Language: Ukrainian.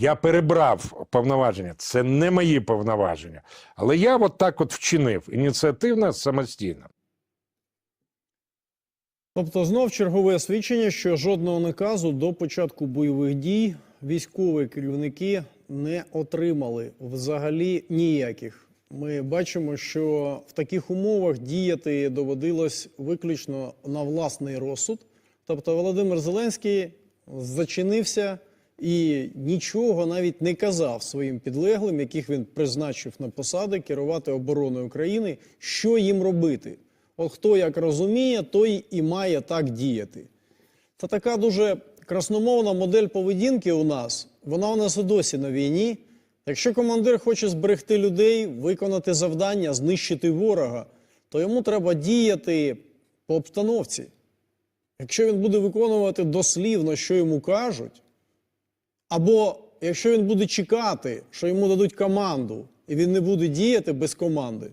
Я перебрав повноваження. Це не мої повноваження. Але я от так от вчинив ініціативно, самостійно. Тобто, знов чергове свідчення, що жодного наказу до початку бойових дій військові керівники не отримали взагалі ніяких. Ми бачимо, що в таких умовах діяти доводилось виключно на власний розсуд. Тобто, Володимир Зеленський зачинився і нічого навіть не казав своїм підлеглим, яких він призначив на посади керувати обороною України, що їм робити. От хто як розуміє, той і має так діяти. Це така дуже красномовна модель поведінки у нас. Вона у нас і досі на війні. Якщо командир хоче зберегти людей, виконати завдання, знищити ворога, то йому треба діяти по обстановці. Якщо він буде виконувати дослівно, що йому кажуть, або якщо він буде чекати, що йому дадуть команду, і він не буде діяти без команди,